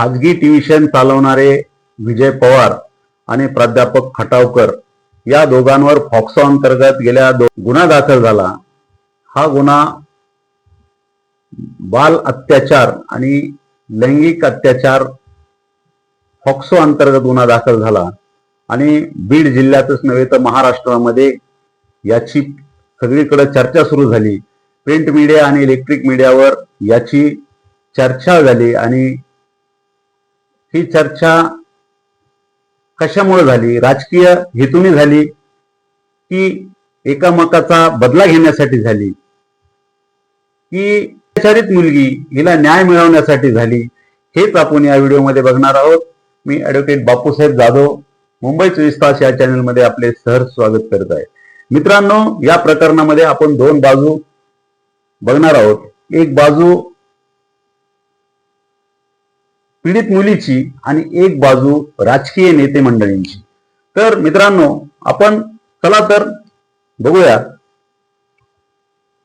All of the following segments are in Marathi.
खाजगी ट्युशन चालवणारे विजय पवार आणि प्राध्यापक खटावकर या दोघांवर फॉक्सो अंतर्गत गेल्या दो गुन्हा दाखल झाला. हा गुन्हा बाल अत्याचार आणि लैंगिक अत्याचार फॉक्सो अंतर्गत गुन्हा दाखल झाला. आणि बीड जिल्ह्यातच नव्हे तर महाराष्ट्रामध्ये याची सगळीकडे चर्चा सुरू झाली. प्रिंट मीडिया आणि इलेक्ट्रिक मीडियावर याची चर्चा झाली आणि ही चर्चा कशामुळे झाली? राजकीय हेतूने झाली की एकामेकाचा बदला घेण्यासाठी झाली? की अत्याचारित मुलगी हिला न्याय मिळवण्यासाठी झाली? हेच आपण या व्हिडिओमध्ये बघणार आहोत. मी ॲडव्होकेट बापूसाहेब जाधव मुंबई चोवीस तास या चॅनलमध्ये आपले सहर्ष स्वागत करत आहे. मित्रांनो या प्रकरणामध्ये आपण दोन बाजू बघणार आहोत. एक बाजू पीडित मुलीची आणि एक बाजू राजकीय नेते मंडळींची. तर मित्रांनो आपण चला तर बघूया.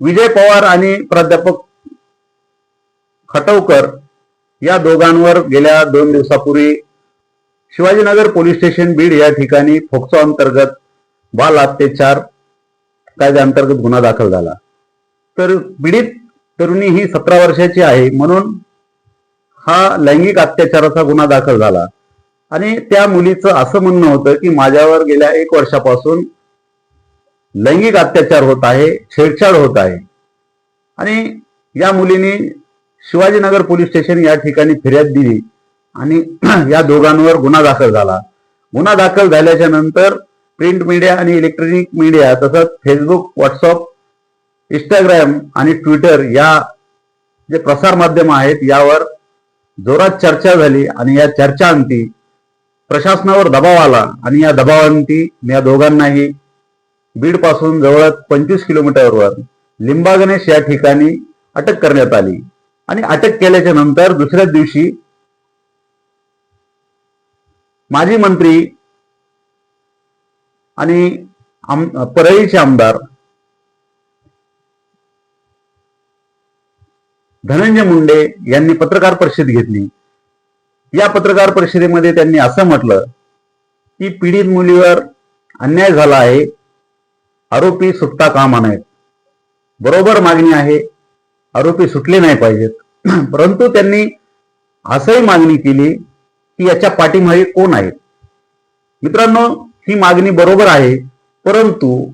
विजय पवार आणि प्राध्यापक खटवकर या दोघांवर गेल्या दोन दिवसापूर्वी शिवाजीनगर पोलीस स्टेशन बीड या ठिकाणी फोक्सो अंतर्गत बाल अत्याचार कायद्याअंतर्गत गुन्हा दाखल झाला. तर पीडित तरुणी ही सतरा वर्षाची आहे म्हणून हा लैंगिक अत्याचाराचा गुन्हा दाखल झाला. आणि त्या मुलीचं असं म्हणणं होतं की माझ्यावर गेल्या एक वर्षापासून लैंगिक अत्याचार होत आहे छेडछाड होत आहे. आणि या मुलीने शिवाजीनगर पोलीस स्टेशन या ठिकाणी फिर्याद दिली आणि या दोघांवर गुन्हा दाखल झाला. गुन्हा दाखल झाल्याच्यानंतर प्रिंट मीडिया आणि इलेक्ट्रॉनिक मीडिया तसंच फेसबुक व्हॉट्सअप इंस्टाग्राम आणि ट्विटर या जे प्रसार माध्यम आहेत यावर जोरात चर्चा झाली आणि या चर्चांती प्रशासनावर दबाव आला आणि या दबावांती या दोघांनाही बीडपासून जवळ पंचवीस किलोमीटरवर लिंबा गणेश या ठिकाणी अटक करण्यात आली. आणि अटक केल्याच्यानंतर दुसऱ्याच दिवशी माजी मंत्री आणि आम परळीचे आमदार धनंजय मुंडे यांनी पत्रकार परिषद घेतली. या पत्रकार परिषदेमध्ये त्यांनी असं म्हटलं की पीडित मुलीवर अन्याय झाला आहे. आरोपी सुटता कामा नयेत. बरोबर मागणी आहे. आरोपी सुटले नाही पाहिजेत. परंतु त्यांनी असंही मागणी केली की याच्या पाठीमागे कोण आहे मित्रांनो ही मागणी बरोबर आहे. परंतु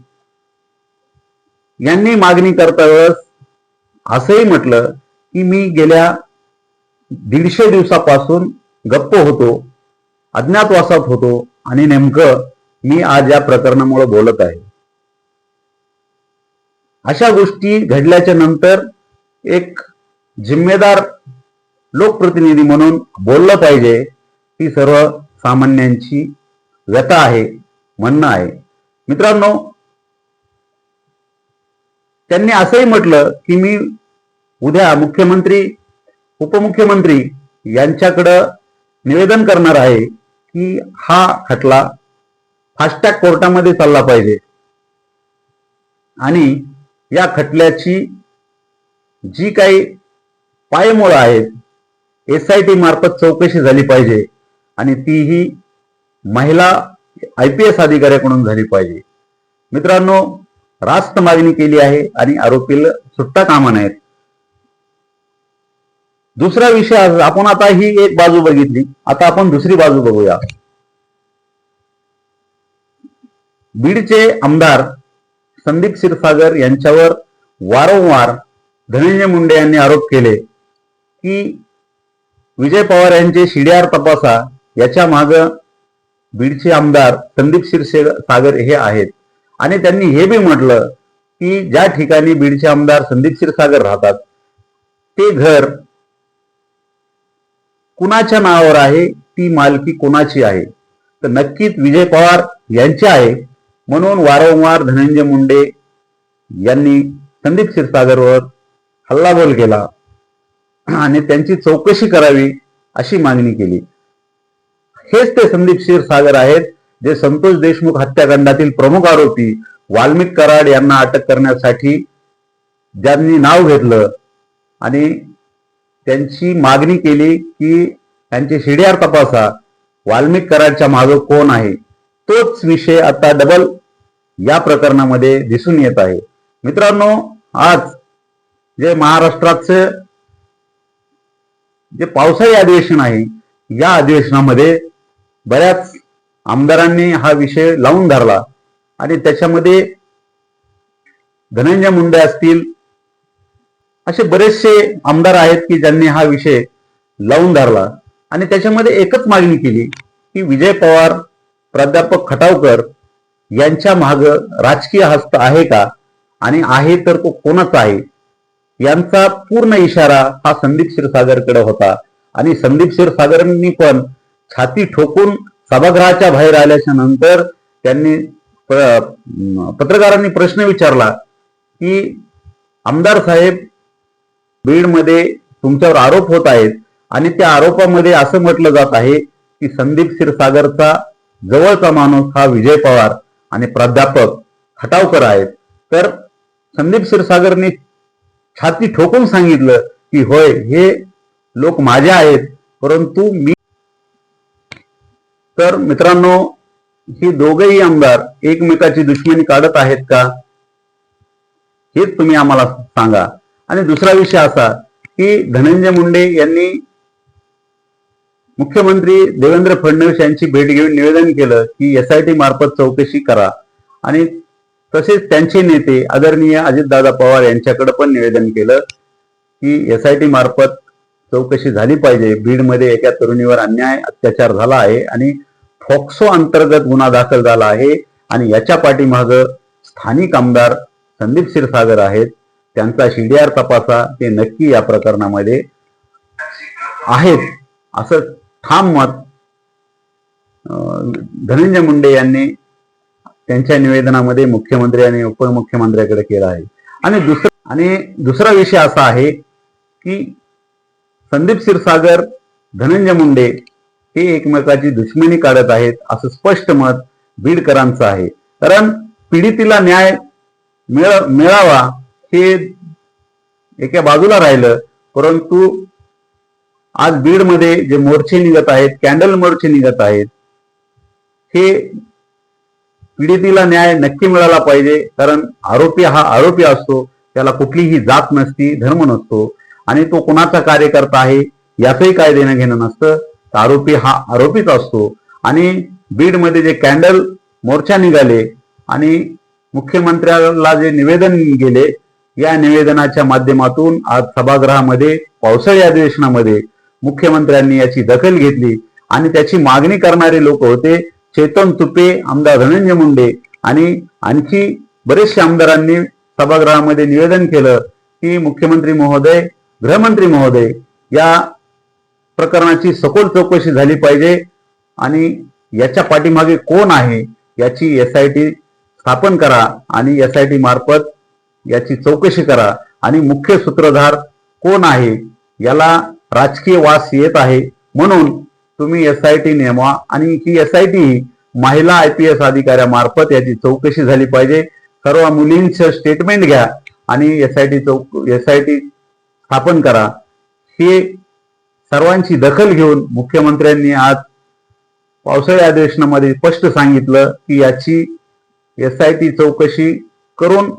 यांनी मागणी करता वेळेस असंही म्हटलं की मी गेल्या दीडशे दिवसापासून गप्प होतो अज्ञातवासात होतो आणि नेमकं मी आज या प्रकरणामुळे बोलत आहे. अशा गोष्टी घडल्याच्या नंतर एक जिम्मेदार लोकप्रतिनिधी म्हणून बोललं पाहिजे ही सर्व सामान्यांची व्यथा आहे म्हणणं आहे. मित्रांनो त्यांनी असंही म्हटलं की मी उद्या मुख्यमंत्री उपमुख्यमंत्री यांच्याकडं निवेदन करणार आहे की हा खटला फास्टॅग कोर्टामध्ये चालला पाहिजे. आणि या खटल्याची जी काही पायमुळं आहेत एस आय टी मार्फत चौकशी झाली पाहिजे आणि तीही महिला आय पी एस अधिकाऱ्याकडून झाली पाहिजे. मित्रांनो रास्त मागणी केली आहे आणि आरोपीला सुट्टा कामा नाहीत दुसरा विषय आपण आता ही एक बाजू बघितली. आता आपण दुसरी बाजू बघूया. बीडचे आमदार संदीप क्षीरसागर यांच्यावर वारंवार धनंजय मुंडे यांनी आरोप केले की विजय पवार यांचे शिडीआर तपासा याच्या माग बीडचे आमदार संदीप क्षीरसागर हे आहेत. आणि त्यांनी हे बी म्हटलं की ज्या ठिकाणी बीडचे आमदार संदीप क्षीरसागर राहतात ते घर कुणाच्या नावावर आहे ती मालकी कुणाची आहे? तर नक्कीच विजय पवार यांची आहे. म्हणून वारंवार धनंजय मुंडे यांनी संदीप क्षीरसागरवर हल्लाबोल केला आणि त्यांची चौकशी करावी अशी मागणी केली. हेच ते संदीप क्षीरसागर आहेत जे संतोष देशमुख हत्याकांडातील प्रमुख आरोपी वाल्मिक कराड यांना अटक करण्यासाठी ज्यांनी नाव घेतलं आणि त्यांची मागणी केली की त्यांचे शिडीआर तपासा. वाल्मिक कराडच्या मागे कोण आहे? तोच विषय आता डबल या प्रकरणामध्ये दिसून येत आहे. मित्रांनो आज जे महाराष्ट्राचं जे पावसाळी अधिवेशन आहे या अधिवेशनामध्ये बऱ्याच आमदारांनी हा विषय लावून धरला. आणि त्याच्यामध्ये धनंजय मुंडे असतील असे बरेचसे आमदार आहेत की ज्यांनी हा विषय लावून धरला. आणि त्याच्यामध्ये एकच मागणी केली की विजय पवार प्राध्यापक खटावकर यांच्या माग राजकीय हस्त आहे का? आणि आहे तर तो कोणाचा आहे? यांचा पूर्ण इशारा हा संदीप क्षीरसागरकडे होता. आणि संदीप क्षीरसागरांनी पण छाती ठोकून सभागृहाच्या बाहेर आल्याच्यानंतर त्यांनी प- पत्रकारांनी प्रश्न विचारला की आमदार साहेब बीडमध्ये तुमच्यावर आरोप होत आहेत आणि त्या आरोपामध्ये असं म्हटलं जात आहे की संदीप क्षीरसागरचा जवळचा माणूस हा विजय पवार आणि प्राध्यापक खटावकर आहेत. तर संदीप क्षीरसागरने छाती ठोकून सांगितलं की होय हे लोक माझे आहेत परंतु मी तर मित्रांनो ही दोघेही आमदार एकमेकाची दुश्मनी काढत आहेत का? हेच तुम्ही आम्हाला सांगा. आणि दुसरा विषय असा की धनंजय मुंडे यांनी मुख्यमंत्री देवेंद्र फडणवीस यांची भेट घेऊन निवेदन केलं की एसआयटी मार्फत चौकशी करा. आणि तसेच त्यांचे नेते आदरणीय अजितदादा पवार यांच्याकडे पण निवेदन केलं की एसआयटी मार्फत चौकशी झाली पाहिजे. बीडमध्ये एका तरुणीवर अन्याय अत्याचार झाला आहे आणि फॉक्सो अंतर्गत गुन्हा दाखल झाला आहे. आणि याच्या पाठीमाग स्थानिक आमदार संदीप क्षीरसागर आहेत. त्यांचा सीडीआर तपासा ते नक्की या प्रकरणामध्ये आहेत. असं ठाम मत धनंजय मुंडे यांनी त्यांच्या निवेदनामध्ये मुख्यमंत्री आणि उपमुख्यमंत्र्याकडे केला आहे. आणि दुसरा आणि दुसरा विषय असा आहे की संदीप क्षीरसागर धनंजय मुंडे हे एकमेकाची दुश्मनी काढत आहेत असं स्पष्ट मत बीडकरांचं आहे. कारण पीडितीला न्याय मिळ- मिळावा हे एका बाजूला राहिलं परंतु आज बीडमध्ये जे मोर्चे निघत आहेत कॅन्डल मोर्चे निघत आहेत हे पीडितीला न्याय नक्की मिळाला पाहिजे कारण आरोपी हा आरोपी असतो त्याला कुठलीही जात नसती धर्म नसतो आणि तो कुणाचा कार्यकर्ता आहे याचंही काय देणं घेणं नसतं तर आरोपी हा आरोपीच असतो. आणि बीडमध्ये जे कॅन्डल मोर्चा निघाले आणि मुख्यमंत्र्याला जे निवेदन गेले या निवेदनाच्या माध्यमातून आज सभागृहामध्ये पावसाळी अधिवेशनामध्ये मुख्यमंत्र्यांनी याची दखल घेतली आणि त्याची मागणी करणारे लोक होते चेतन तुपे आमदार धनंजय मुंडे आणि आणखी बरेचसे आमदारांनी सभागृहामध्ये निवेदन केलं की मुख्यमंत्री महोदय गृहमंत्री महोदय या प्रकरणाची सखोल चौकशी झाली पाहिजे आणि याच्या पाठीमागे कोण आहे याची एस आय टी स्थापन करा आणि एस आय टी मार्फत याची चौकशी करा. आणि मुख्य सूत्रधार कोण आहे? याला राजकीय वास येत आहे. म्हणून तुम्ही एस आय टी नेमवा. आणि ही एस आय ही महिला आय पी एस अधिकाऱ्यामार्फत याची चौकशी झाली पाहिजे. सर्व मुलींचं स्टेटमेंट घ्या. आणि एस आय टी चौक एस आय टी स्थापन करा. हे सर्वांची दखल घेऊन मुख्यमंत्र्यांनी आज पावसाळी अधिवेशनामध्ये स्पष्ट सांगितलं की याची एस आय टी चौकशी करून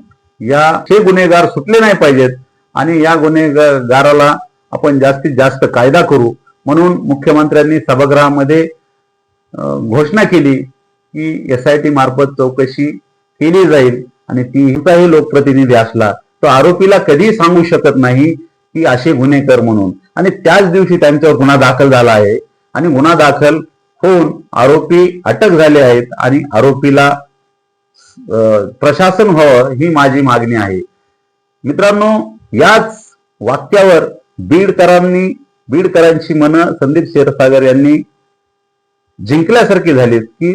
या हे गुन्हेगार सुटले नाही पाहिजेत. आणि या गुन्हेगाराला आपण जास्तीत जास्त कायदा करू. म्हणून मुख्यमंत्र्यांनी सभागृहामध्ये घोषणा केली की एस आय टी मार्फत चौकशी केली जाईल आणि तीचाही लोकप्रतिनिधी असला तो आरोपीला कधीही सांगू शकत नाही की असे गुन्हे कर म्हणून. आणि त्याच दिवशी त्यांच्यावर गुन्हा दाखल झाला आहे. आणि गुन्हा दाखल होऊन आरोपी अटक झाले आहेत आणि आरोपीला प्रशासन व्हावं ही माझी मागणी आहे. मित्रांनो याच वाक्यावर बीडकरांनी बीडकरांची मन संदीप क्षीरसागर यांनी जिंकल्यासारखी झालीत की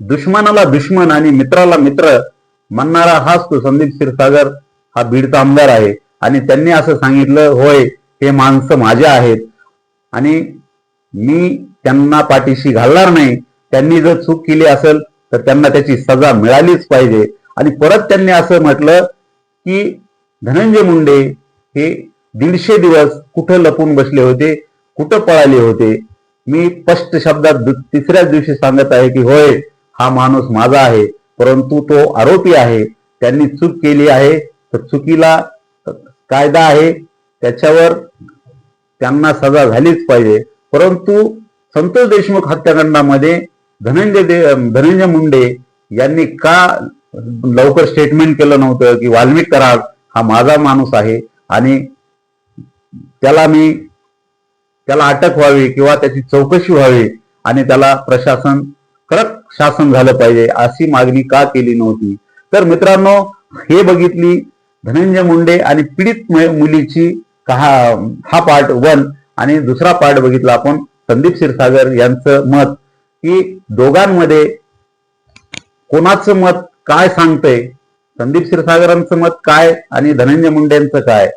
दुश्मनाला दुश्मन आणि मित्राला मित्र म्हणणारा हाच तो संदीप क्षीरसागर हा बीडचा आमदार आहे. आणि त्यांनी असं सांगितलं होय हे माणसं माझे आहेत. आणि मी त्यांना पाठीशी घालणार नाही. त्यांनी जर चूक केली असेल तर त्यांना त्याची सजा मिळालीच पाहिजे. आणि परत त्यांनी असं म्हटलं की धनंजय मुंडे हे दीडशे दिवस कुठं लपून बसले होते कुठं पळाले होते? मी स्पष्ट शब्दात तिसऱ्याच दिवशी सांगत आहे की होय हा माणूस माझा आहे परंतु तो आरोपी आहे त्यांनी चूक केली आहे तर चुकीला कायदा आहे त्याच्यावर त्यांना सजा झालीच पाहिजे. परंतु संतोष देशमुख हत्याकांडामध्ये धनंजय दे धनंजय मुंडे यांनी का लवकर स्टेटमेंट केलं नव्हतं की वाल्मिक कराड हा माझा माणूस आहे? आणि त्याला मी त्याला अटक व्हावी किंवा त्याची चौकशी व्हावी आणि त्याला प्रशासन कडक शासन झालं पाहिजे अशी मागणी का केली नव्हती? तर मित्रांनो हे बघितली धनंजय मुंडे आणि पीडित मुलीची कहा हा पार्ट वन आणि दुसरा पार्ट बघितला आपण. संदीप क्षीरसागर यांचं मत की दोघांमध्ये कोणाचं मत काय सांगतंय? संदीप क्षीरसागरांचं मत काय? आणि धनंजय मुंडेंचं काय?